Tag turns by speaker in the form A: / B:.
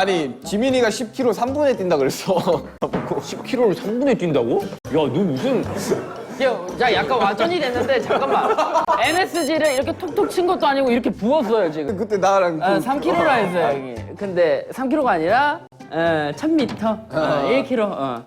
A: 아니 지민이가 10km 3분에 뛴다 그랬어
B: 10km를 3분에 뛴다고? 야, 너 무슨
C: 야, 약간 와전이 됐는데 잠깐만. MSG를 이렇게 톡톡 친 것도 아니고 이렇게 부었어요 지금.
A: 그때 나랑 아,
C: 어,
A: 그-
C: 3kg라 했어요 형이. 근데 3kg가 아니라 에, 1000m, 어, 1kg. 어,
D: 어.